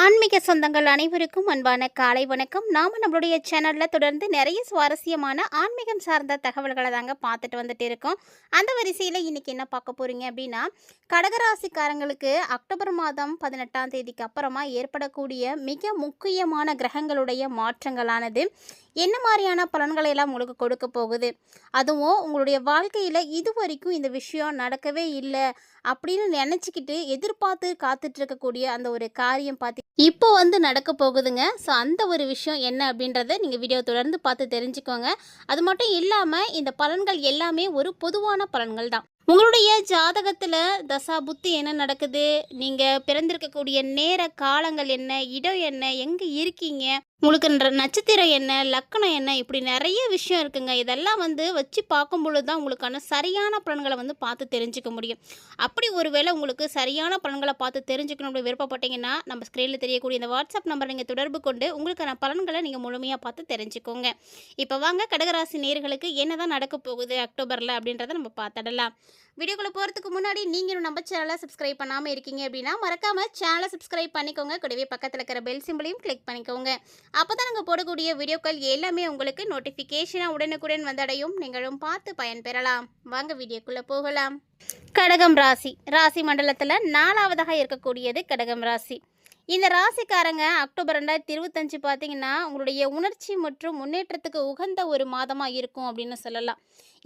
ஆன்மீக சொந்தங்கள் அனைவருக்கும் அன்பான காலை வணக்கம். நாம நம்மளுடைய சேனல்ல தொடர்ந்து நிறைய சுவாரஸ்யமான ஆன்மீகம் சார்ந்த தகவல்களை தாங்க பார்த்துட்டு வந்துட்டு இருக்கோம். அந்த வரிசையில் இன்னைக்கு என்ன பார்க்க போறீங்க அப்படின்னா கடகராசிக்காரங்களுக்கு அக்டோபர் மாதம் பதினெட்டாம் தேதிக்கு அப்புறமா ஏற்படக்கூடிய மிக முக்கியமான கிரகங்களுடைய மாற்றங்களானது. என்ன மாதிரியான பலன்களை எல்லாம் உங்களுக்கு கொடுக்க போகுது? அதுவும் உங்களுடைய வாழ்க்கையில் இது வரைக்கும் இந்த விஷயம் நடக்கவே இல்லை அப்படின்னு நினச்சிக்கிட்டு எதிர்பார்த்து காத்துட்ருக்கக்கூடிய அந்த ஒரு காரியம் பார்த்து இப்போ வந்து நடக்க போகுதுங்க. ஸோ அந்த ஒரு விஷயம் என்ன அப்படின்றத நீங்கள் வீடியோ தொடர்ந்து பார்த்து தெரிஞ்சுக்கோங்க. அது மட்டும் இல்லாமல் இந்த பலன்கள் எல்லாமே ஒரு பொதுவான பலன்கள் தான். உங்களுடைய ஜாதகத்தில் தசா புத்தி என்ன நடக்குது? நீங்கள் பிறந்திருக்கக்கூடிய நேர காலங்கள் என்ன? இடம் என்ன? எங்கே இருக்கீங்க? உங்களுக்கு நட்சத்திரம் என்ன? லக்கணம் என்ன? இப்படி நிறைய விஷயம் இருக்குங்க. இதெல்லாம் வந்து வச்சு பார்க்கும் பொழுது தான் உங்களுக்கான சரியான பலன்களை வந்து பார்த்து தெரிஞ்சுக்க முடியும். அப்படி ஒருவேளை உங்களுக்கு சரியான பலன்களை பார்த்து தெரிஞ்சுக்கணும் அப்படி விருப்பப்பட்டீங்கன்னா நம்ம ஸ்க்ரீனில் தெரியக்கூடிய இந்த வாட்ஸ்அப் நம்பரை நீங்கள் தொடர்பு கொண்டு உங்களுக்கான பலன்களை நீங்கள் முழுமையாக பார்த்து தெரிஞ்சுக்கோங்க. இப்போ வாங்க கடகராசி நேர்களுக்கு என்ன தான் நடக்க போகுது அக்டோபரில் அப்படின்றத நம்ம பார்த்துடலாம். வீடியோக்குள்ளே போகிறதுக்கு முன்னாடி நீங்கள் நம்ம சேனலை சப்ஸ்கிரைப் பண்ணாமல் இருக்கீங்க அப்படின்னா மறக்காமல் சேனலை சப்ஸ்கிரைப் பண்ணிக்கோங்க. கூடவே பக்கத்தில் இருக்கிற பெல் சிம்பிளையும் கிளிக் பண்ணிக்கோங்க. அப்போ தான் நாங்கள் போடக்கூடிய வீடியோக்கள் எல்லாமே உங்களுக்கு நோட்டிஃபிகேஷனாக உடனுக்குடன் வந்தடையும். நீங்களும் பார்த்து பயன்பெறலாம். வாங்க வீடியோக்குள்ளே போகலாம். கடகம் ராசி. ராசி மண்டலத்தில் நாலாவதாக இருக்கக்கூடியது கடகம் ராசி. இந்த ராசிக்காரங்க அக்டோபர் ரெண்டாயிரத்தி இருபத்தஞ்சு பார்த்தீங்கன்னா உங்களுடைய உணர்ச்சி மற்றும் முன்னேற்றத்துக்கு உகந்த ஒரு மாதமாக இருக்கும் அப்படின்னு சொல்லலாம்.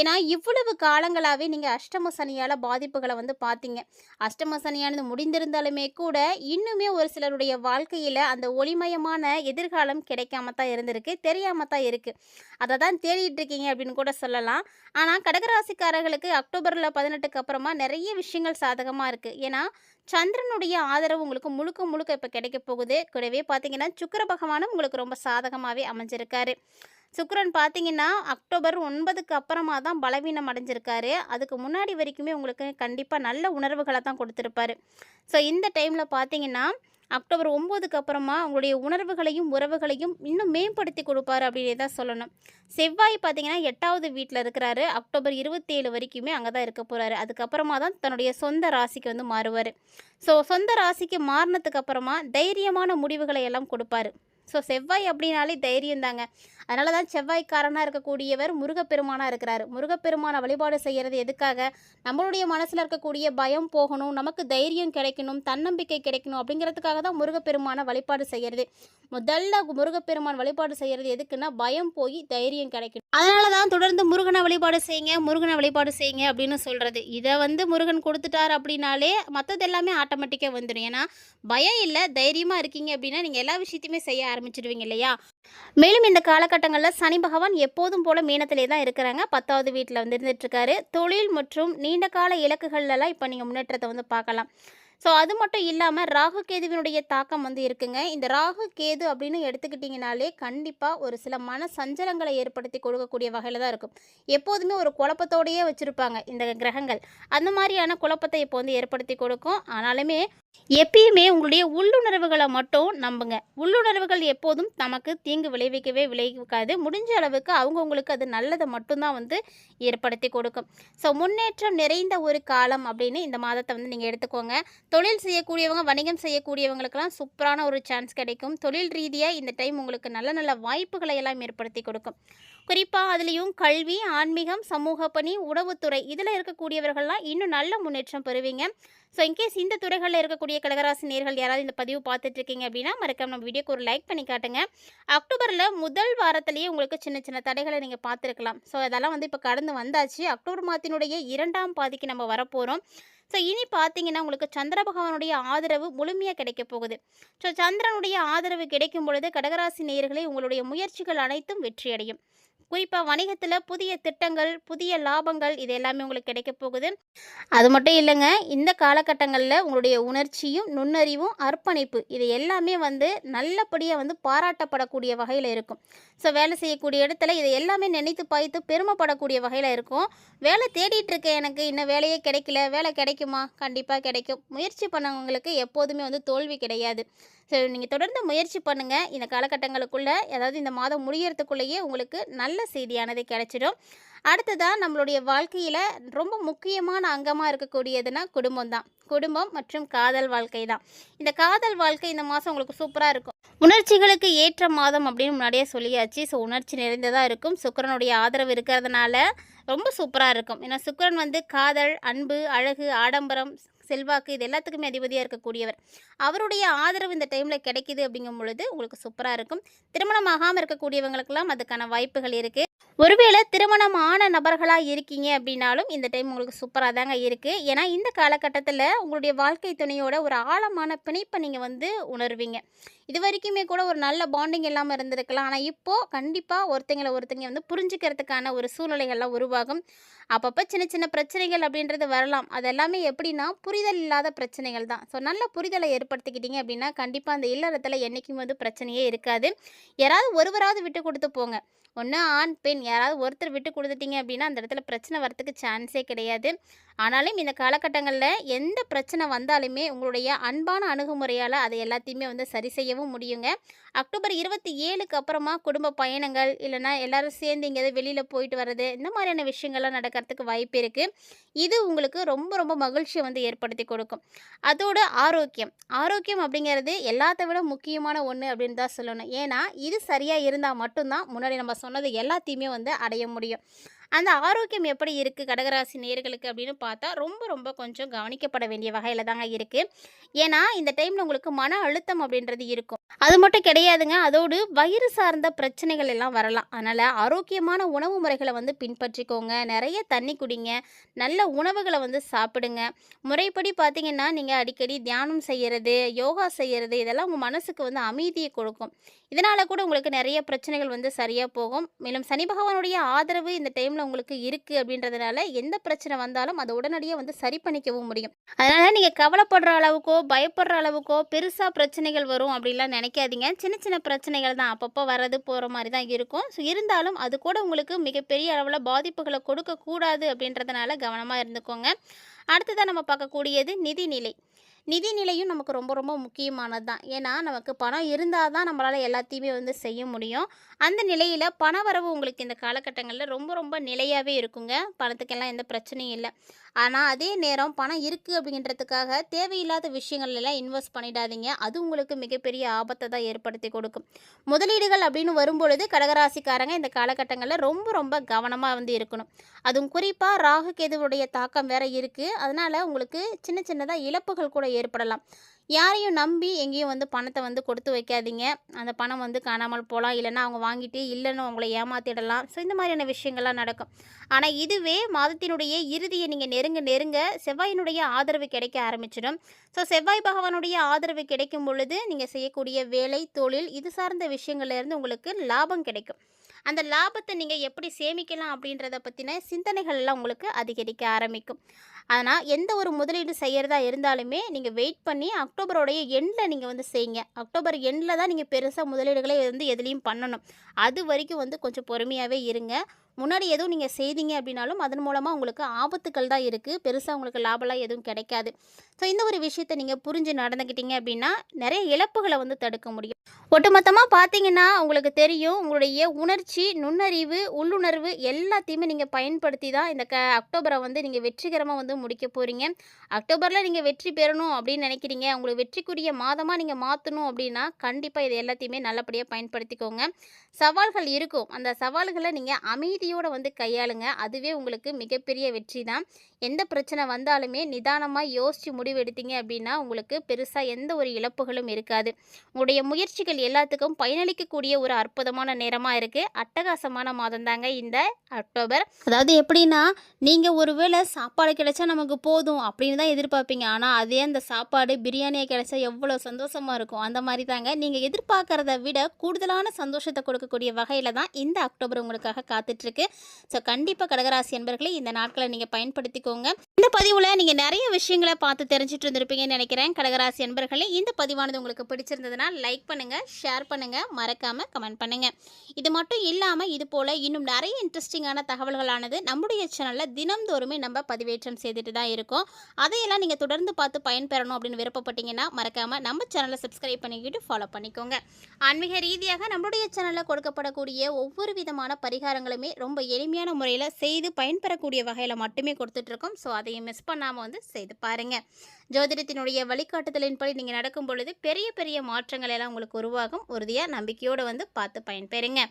ஏன்னா இவ்வளவு காலங்களாகவே நீங்கள் அஷ்டம சனியால் பாதிப்புகளை வந்து பார்த்தீங்க. அஷ்டம சனியானது முடிந்திருந்தாலுமே கூட இன்னுமே ஒரு சிலருடைய வாழ்க்கையில் அந்த ஒளிமயமான எதிர்காலம் கிடைக்காம தான் இருந்திருக்கு தெரியாம தான் இருக்குது அதை தான் தேடிட்டு இருக்கீங்க அப்படின்னு கூட சொல்லலாம். ஆனால் கடகராசிக்காரர்களுக்கு அக்டோபரில் பதினெட்டுக்கு அப்புறமா நிறைய விஷயங்கள் சாதகமாக இருக்குது ஏன்னா சந்திரனுடைய ஆதரவு உங்களுக்கு முழுக்க முழுக்க இப்போ கிடைக்க போகுது. கூடவே பார்த்தீங்கன்னா சுக்கர பகவானும் உங்களுக்கு ரொம்ப சாதகமாகவே அமைஞ்சிருக்காரு. சுக்கரன் பார்த்தீங்கன்னா அக்டோபர் ஒன்பதுக்கு அப்புறமா தான் பலவீனம் அடைஞ்சிருக்காரு. அதுக்கு முன்னாடி வரைக்குமே உங்களுக்கு கண்டிப்பாக நல்ல உணர்வுகளை தான் கொடுத்துருப்பாரு. ஸோ இந்த டைமில் பார்த்தீங்கன்னா அக்டோபர் ஒம்போதுக்கு அப்புறமா உங்களுடைய உணர்வுகளையும் உறவுகளையும் இன்னும் மேம்படுத்தி கொடுப்பாரு அப்படின்னு தான் சொல்லணும். செவ்வாய் பார்த்தீங்கன்னா எட்டாவது வீட்டில் இருக்கிறாரு. அக்டோபர் இருபத்தேழு வரைக்குமே அங்கே தான் இருக்க போகிறாரு அதுக்கப்புறமா தான் தன்னுடைய சொந்த ராசிக்கு வந்து மாறுவார். ஸோ சொந்த ராசிக்கு மாறினதுக்கு அப்புறமா தைரியமான முடிவுகளை எல்லாம் கொடுப்பாரு. ஸோ செவ்வாய் அப்படின்னாலே தைரியம் தாங்க அதனால தான் செவ்வாய்க்காரனாக இருக்கக்கூடியவர் முருகப்பெருமானாக இருக்கிறார். முருகப்பெருமானை வழிபாடு செய்கிறது எதுக்காக? நம்மளுடைய மனசில் இருக்கக்கூடிய பயம் போகணும் நமக்கு தைரியம் கிடைக்கணும் தன்னம்பிக்கை கிடைக்கணும் அப்படிங்கிறதுக்காக தான் முருகப்பெருமானை வழிபாடு செய்கிறது முதல்ல முருகப்பெருமான் வழிபாடு செய்கிறது எதுக்குன்னா பயம் போய் தைரியம் கிடைக்கணும். அதனால தான் தொடர்ந்து முருகனை வழிபாடு செய்யுங்க முருகனை வழிபாடு செய்யுங்க அப்படின்னு சொல்கிறது இதை வந்து முருகன் கொடுத்துட்டார் அப்படின்னாலே மற்றது எல்லாமே ஆட்டோமேட்டிக்காக வந்துடும் ஏன்னா பயம் இல்லை தைரியமாக இருக்கீங்க அப்படின்னா நீங்கள் எல்லா விஷயத்தையுமே செய்ய ஆரம்பிச்சிடுவீங்க இல்லையா? மேலும் இந்த காலகட்டங்களில் சனி பகவான் எப்போதும் போல மீனத்திலே தான் இருக்கிறாங்க. பத்தாவது வீட்டில் வந்து இருந்துட்டு இருக்காரு. தொழில் மற்றும் நீண்ட கால இலக்குகள்லாம் இப்போ நீங்கள் முன்னேற்றத்தை வந்து பார்க்கலாம். ஸோ அது மட்டும் இல்லாமல் ராகு கேதுவினுடைய தாக்கம் வந்து இருக்குங்க. இந்த ராகு கேது அப்படின்னு எடுத்துக்கிட்டிங்கனாலே கண்டிப்பாக ஒரு சில மன சஞ்சலங்களை ஏற்படுத்தி கொடுக்கக்கூடிய வகையில் தான் இருக்கும். எப்போதுமே ஒரு குழப்பத்தோடையே வச்சுருப்பாங்க இந்த கிரகங்கள். அந்த மாதிரியான குழப்பத்தை இப்போ வந்து ஏற்படுத்தி கொடுக்கும். ஆனாலுமே எப்பயுமே உங்களுடைய உள்ளுணர்வுகளை மட்டும் நம்புங்க. உள்ளுணர்வுகள் எப்போதும் நமக்கு தீங்கு விளைவிக்கவே விளைவிக்காது. முடிஞ்ச அளவுக்கு அவங்கவுங்களுக்கு அது நல்லதை மட்டும்தான் வந்து ஏற்படுத்தி கொடுக்கும். ஸோ முன்னேற்றம் நிறைந்த ஒரு காலம் அப்படின்னு இந்த மாதத்தை வந்து நீங்கள் எடுத்துக்கோங்க. தொழில் செய்யக்கூடியவங்க வணிகம் செய்யக்கூடியவங்களுக்கெல்லாம் சூப்பரான ஒரு சான்ஸ் கிடைக்கும். தொழில் ரீதியாக இந்த டைம் உங்களுக்கு நல்ல நல்ல வாய்ப்புகளை எல்லாம் ஏற்படுத்தி கொடுக்கும். குறிப்பாக அதுலேயும் கல்வி ஆன்மீகம் சமூக பணி உணவுத்துறை இதில் இருக்கக்கூடியவர்கள்லாம் இன்னும் நல்ல முன்னேற்றம் பெறுவீங்க. ஸோ இன்கேஸ் இந்த துறைகளில் இருக்கக்கூடிய கடகராசி நேர்கள் யாராவது இந்த பதிவு பார்த்துட்டு இருக்கீங்க அப்படின்னா மறக்காம நம்ம வீடியோக்கு ஒரு லைக் பண்ணி காட்டுங்க. அக்டோபரில் முதல் வாரத்திலேயே உங்களுக்கு சின்ன சின்ன தடைகளை நீங்கள் பார்த்துருக்கலாம். ஸோ அதெல்லாம் வந்து இப்போ கடந்து வந்தாச்சு. அக்டோபர் மாதத்தினுடைய இரண்டாம் பாதிக்கு நம்ம வரப்போகிறோம் ஸோ இனி பார்த்தீங்கன்னா உங்களுக்கு சந்திர பகவானுடைய ஆதரவு முழுமையாக கிடைக்க போகுது. ஸோ சந்திரனுடைய ஆதரவு கிடைக்கும் பொழுது கடகராசி நேயர்களே உங்களுடைய முயற்சிகள் அனைத்தும் வெற்றியடையும். குறிப்பாக வணிகத்தில் புதிய திட்டங்கள் புதிய லாபங்கள் இது எல்லாமே உங்களுக்கு கிடைக்க போகுது. அது மட்டும் இல்லைங்க இந்த காலகட்டங்களில் உங்களுடைய உணர்ச்சியும் நுண்ணறிவும் அர்ப்பணிப்பு இது எல்லாமே வந்து நல்லபடியாக வந்து பாராட்டப்படக்கூடிய வகையில் இருக்கும். ஸோ வேலை செய்யக்கூடிய இடத்துல இதை எல்லாமே நினைத்து பாய்த்து பெருமைப்படக்கூடிய வகையில் இருக்கும். வேலை தேடிட்டு இருக்கேன் எனக்கு இன்னும் வேலையே கிடைக்கல வேலை கிடைக்குமா? கண்டிப்பாக கிடைக்கும். முயற்சி பண்ணவங்களுக்கு எப்போதுமே வந்து தோல்வி கிடையாது. ஸோ நீங்கள் தொடர்ந்து முயற்சி பண்ணுங்கள் இந்த காலகட்டங்களுக்குள்ளே அதாவது இந்த மாதம் முடியறதுக்குள்ளேயே உங்களுக்கு நல்ல நல்ல செய்தியானது கிடைச்சிடும். அடுத்ததாக நம்மளுடைய வாழ்க்கையில் ரொம்ப முக்கியமான அங்கமாக இருக்கக்கூடியதுன்னா குடும்பம் தான் குடும்பம் மற்றும் காதல் வாழ்க்கை தான் இந்த காதல் வாழ்க்கை இந்த மாதம் உங்களுக்கு சூப்பராக இருக்கும். உணர்ச்சிகளுக்கு ஏற்ற மாதம் அப்படின்னு முன்னாடியே சொல்லியாச்சு. ஸோ உணர்ச்சி நிறைந்ததாக இருக்கும். சுக்கிரனுடைய ஆதரவு இருக்கிறதுனால ரொம்ப சூப்பராக இருக்கும். ஏன்னா சுக்கிரன் வந்து காதல் அன்பு அழகு ஆடம்பரம் செல்வாக்கு இது எல்லாத்துக்குமே அதிபதியாக இருக்கக்கூடியவர். அவருடைய ஆதரவு இந்த டைமில் கிடைக்குது அப்படிங்கும் பொழுது உங்களுக்கு சூப்பராக இருக்கும். திருமணம் ஆகாமல் இருக்கக்கூடியவங்களுக்கெல்லாம் அதுக்கான வாய்ப்புகள் இருக்குது ஒருவேளை திருமணம் ஆன நபர்களாக இருக்கீங்க அப்படின்னாலும் இந்த டைம் உங்களுக்கு சூப்பராக தாங்க இருக்குது ஏன்னா இந்த காலகட்டத்தில் உங்களுடைய வாழ்க்கை துணையோட ஒரு ஆழமான பிணைப்பை நீங்கள் வந்து உணர்வீங்க. இது வரைக்குமே கூட ஒரு நல்ல பாண்டிங் இல்லாமல் இருந்திருக்கலாம். ஆனால் இப்போது கண்டிப்பாக ஒருத்தங்களை ஒருத்தங்க வந்து புரிஞ்சுக்கிறதுக்கான ஒரு சூழ்நிலைகள்லாம் உருவாகும். அப்பப்போ சின்ன சின்ன பிரச்சனைகள் அப்படின்றது வரலாம். அது எல்லாமே எப்படின்னா புரிதல் இல்லாத பிரச்சனைகள் தான். ஸோ நல்ல புரிதலை ஏற்படுத்திக்கிட்டீங்க அப்படின்னா கண்டிப்பாக அந்த இல்லறத்தில் என்றைக்கும் வந்து பிரச்சனையே இருக்காது. யாராவது ஒருவராவது விட்டு கொடுத்து போங்க. ஒன்று ஆண் பெண். யாராவது ஒருத்தர் விட்டு கொடுத்துட்டீங்க அப்படின்னா அந்த இடத்துல பிரச்சனை வரத்துக்கு சான்ஸே கிடையாது. ஆனாலும் இந்த காலகட்டங்களில் எந்த பிரச்சனை வந்தாலுமே உங்களுடைய அன்பான அணுகுமுறையால் அதை எல்லாத்தையுமே வந்து சரி செய்யவும் முடியுங்க. அக்டோபர் இருபத்தி ஏழுக்கு அப்புறமா குடும்ப பயணங்கள் இல்லைன்னா எல்லாரும் சேர்ந்து எங்கேயாவது வெளியில் போயிட்டு வர்றது இந்த மாதிரியான விஷயங்கள்லாம் நடக்கிறதுக்கு வாய்ப்பு இருக்குது இது உங்களுக்கு ரொம்ப ரொம்ப மகிழ்ச்சியை வந்து ஏற்படுத்தி கொடுக்கும். அதோட ஆரோக்கியம். ஆரோக்கியம் அப்படிங்கிறது எல்லாத்த விட முக்கியமான ஒன்று அப்படின்னு தான் சொல்லணும். ஏன்னா இது சரியாக இருந்தால் மட்டும்தான் முன்னாடி நம்ம சொன்னது எல்லாத்தையுமே வந்து அடைய முடியும். அந்த ஆரோக்கியம் எப்படி இருக்குது கடகராசி நேர்களுக்கு அப்படின்னு பார்த்தா ரொம்ப ரொம்ப கொஞ்சம் கவனிக்கப்பட வேண்டிய வகையில் தாங்க இருக்குது ஏன்னா இந்த டைமில் உங்களுக்கு மன அழுத்தம் அப்படின்றது இருக்கும். அது மட்டும் கிடையாதுங்க. அதோடு வயிறு சார்ந்த பிரச்சனைகள் எல்லாம் வரலாம். அதனால் ஆரோக்கியமான உணவு முறைகளை வந்து பின்பற்றிக்கோங்க. நிறைய தண்ணி குடிங்க. நல்ல உணவுகளை வந்து சாப்பிடுங்க. முறைப்படி பார்த்தீங்கன்னா நீங்கள் அடிக்கடி தியானம் செய்கிறது யோகா செய்கிறது இதெல்லாம் உங்கள் மனசுக்கு வந்து அமைதியை கொடுக்கும். இதனால் கூட உங்களுக்கு நிறைய பிரச்சனைகள் வந்து சரியாக போகும். மேலும் சனி பகவானுடைய ஆதரவு இந்த டைமில் உங்களுக்கு இருக்குது அப்படின்றதுனால எந்த பிரச்சனை வந்தாலும் அதை உடனடியாக வந்து சரி பண்ணிக்கவும் முடியும். அதனால் நீங்கள் கவலைப்படுற அளவுக்கோ பயப்படுற அளவுக்கோ பெருசாக பிரச்சனைகள் வரும் அப்படிலாம் நினைக்காதீங்க. சின்ன சின்ன பிரச்சனைகள் தான் அப்பப்போ வர்றது போகிற மாதிரி தான் இருக்கும். ஸோ இருந்தாலும் அது கூட உங்களுக்கு மிகப்பெரிய அளவில் பாதிப்புகளை கொடுக்கக்கூடாது அப்படின்றதுனால கவனமாக இருந்துக்கோங்க. அடுத்ததாக நம்ம பார்க்கக்கூடியது நிதிநிலை. நிதிநிலையும் நமக்கு ரொம்ப ரொம்ப முக்கியமானது தான். ஏன்னா நமக்கு பணம் இருந்தால் தான் நம்மளால் எல்லாத்தையுமே வந்து செய்ய முடியும். அந்த நிலையில் பண வரவு உங்களுக்கு இந்த காலகட்டங்களில் ரொம்ப ரொம்ப நிலையாகவே இருக்குங்க. பணத்துக்கெல்லாம் எந்த பிரச்சனையும் இல்லை. ஆனால் அதே நேரம் பணம் இருக்குது அப்படின்றதுக்காக தேவையில்லாத விஷயங்கள் எல்லாம் இன்வெஸ்ட் பண்ணிடாதீங்க. அது உங்களுக்கு மிகப்பெரிய ஆபத்தை தான் ஏற்படுத்தி கொடுக்கும். முதலீடுகள் அப்படின்னு வரும்பொழுது கடகராசிக்காரங்க இந்த காலகட்டங்களில் ரொம்ப ரொம்ப கவனமாக வந்து இருக்கணும். அதுவும் குறிப்பாக ராகு கேதுவுடைய தாக்கம் வேற இருக்குது அதனால் உங்களுக்கு சின்ன சின்னதாக இழப்புகள் கூட ஏற்படலாம். யாரையும் நம்பி எங்கேயும் வந்து பணத்தை வந்து கொடுத்து வைக்காதீங்க. அந்த பணம் வந்து காணாமல் போகலாம். இல்லைன்னா அவங்க வாங்கிட்டு இல்லைன்னு உங்களை ஏமாத்திடலாம். ஸோ இந்த மாதிரியான விஷயங்கள்லாம் நடக்கும். ஆனால் இதுவே மாதத்தினுடைய இறுதியை நீங்கள் நெருங்க நெருங்க செவ்வாயினுடைய ஆதரவு கிடைக்க ஆரம்பிச்சிடும். ஸோ செவ்வாய் பகவானுடைய ஆதரவு கிடைக்கும் பொழுது நீங்கள் செய்யக்கூடிய வேலை தொழில் இது சார்ந்த விஷயங்கள்லேருந்து உங்களுக்கு லாபம் கிடைக்கும். அந்த லாபத்தை நீங்கள் எப்படி சேமிக்கலாம் அப்படின்றத பற்றின சிந்தனைகள்லாம் உங்களுக்கு அதிகரிக்க ஆரம்பிக்கும். ஆனால் எந்த ஒரு முதலீடு செய்கிறதா இருந்தாலுமே நீங்கள் வெயிட் பண்ணி அக்டோபரோடைய எண்டில் நீங்கள் வந்து செய்யுங்க அக்டோபர் எண்டில் தான் நீங்கள் பெருசாக முதலீடுகளை வந்து எதுலேயும் பண்ணணும். அது வரைக்கும் வந்து கொஞ்சம் பொறுமையாகவே இருங்க. முன்னாடி எதுவும் நீங்கள் செய்தீங்க அப்படின்னாலும் அதன் மூலமாக உங்களுக்கு ஆபத்துக்கள் தான் இருக்குது பெருசாக உங்களுக்கு லாபம்லாம் எதுவும் கிடைக்காது. ஸோ இந்த ஒரு விஷயத்தை நீங்கள் புரிஞ்சு நடந்துக்கிட்டீங்க அப்படின்னா நிறைய இழப்புகளை வந்து தடுக்க முடியும். ஒட்டுமொத்தமாக பார்த்தீங்கன்னா உங்களுக்கு தெரியும் உங்களுடைய உணர்ச்சி நுண்ணறிவு உள்ளுணர்வு எல்லாத்தையுமே நீங்கள் பயன்படுத்தி தான் இந்த க அக்டோபரை வந்து நீங்கள் வெற்றிகரமாக வந்து முடிக்க போகிறீங்க அக்டோபரில் நீங்கள் வெற்றி பெறணும் அப்படின்னு நினைக்கிறீங்க. உங்களுக்கு வெற்றிக்குரிய மாதமாக நீங்கள் மாற்றணும் அப்படின்னா கண்டிப்பாக இது எல்லாத்தையுமே நல்லபடியாக பயன்படுத்திக்கோங்க. சவால்கள் இருக்கும். அந்த சவால்களை நீங்கள் அமைதியோடு வந்து கையாளுங்க. அதுவே உங்களுக்கு மிகப்பெரிய வெற்றி தான். எந்த பிரச்சனை வந்தாலுமே நிதானமாக யோசித்து முடிவெடுத்தீங்க அப்படின்னா உங்களுக்கு பெருசாக எந்த ஒரு இழப்புகளும் இருக்காது. உங்களுடைய முயற்சிகள் எல்லாத்துக்கும் பயனளிக்கக்கூடிய ஒரு அற்புதமான நேரமாக இருக்குது அட்டகாசமான மாதம் தாங்க இந்த அக்டோபர். அதாவது எப்படின்னா நீங்கள் ஒருவேளை சாப்பாடு கிடைச்சா நமக்கு போதும் அப்படின்னு தான் எதிர்பார்ப்பீங்க. ஆனால் அதே அந்த சாப்பாடு பிரியாணியை கிடைச்சா எவ்வளோ சந்தோஷமாக இருக்கும். அந்த மாதிரி தாங்க நீங்கள் எதிர்பார்க்குறத விட கூடுதலான சந்தோஷத்தை கொடுக்கக்கூடிய வகையில் தான் இந்த அக்டோபர் உங்களுக்காக காத்துட்ருக்கு ஸோ கண்டிப்பாக கடகராசி என்பர்களே இந்த நாட்களை நீங்கள் பயன்படுத்திக்கோங்க. இந்த பதிவில் நீங்கள் நிறைய விஷயங்களை பார்த்து தெரிஞ்சுட்டு இருந்திருப்பீங்கன்னு நினைக்கிறேன். கடகராசி அன்பர்களே இந்த பதிவானது உங்களுக்கு பிடிச்சிருந்ததுன்னா லைக் பண்ணுங்கள் ஷேர் பண்ணுங்கள் மறக்காமல் கமெண்ட் பண்ணுங்கள் இது மட்டும் இல்லாமல் இது போல் இன்னும் நிறைய இன்ட்ரெஸ்டிங்கான தகவல்களானது நம்முடைய சேனலில் தினம்தோறுமே நம்ம பதிவேற்றம் செய்துட்டு தான் இருக்கோம். அதையெல்லாம் நீங்கள் தொடர்ந்து பார்த்து பயன்பெறணும் அப்படின்னு விருப்பப்பட்டீங்கன்னா மறக்காமல் நம்ம சேனலை சப்ஸ்கிரைப் பண்ணிக்கிட்டு ஃபாலோ பண்ணிக்கோங்க. ஆன்மீக ரீதியாக நம்மளுடைய சேனலில் கொடுக்கப்படக்கூடிய ஒவ்வொரு விதமான பரிகாரங்களுமே ரொம்ப எளிமையான முறையில் செய்து பயன்பெறக்கூடிய வகையில் மட்டுமே கொடுத்துட்ருக்கோம். ஸோ அதையும் மிஸ் பண்ணாமல் வந்து செய்து பாருங்கள் ஜோதிடத்தினுடைய வழிகாட்டுதலின்படி நீங்கள் நடக்கும் பொழுது பெரிய பெரிய மாற்றங்கள் எல்லாம் உங்களுக்கு உருவாகும். உறுதியாக நம்பிக்கையோடு வந்து பார்த்து பயன்பெறுங்க.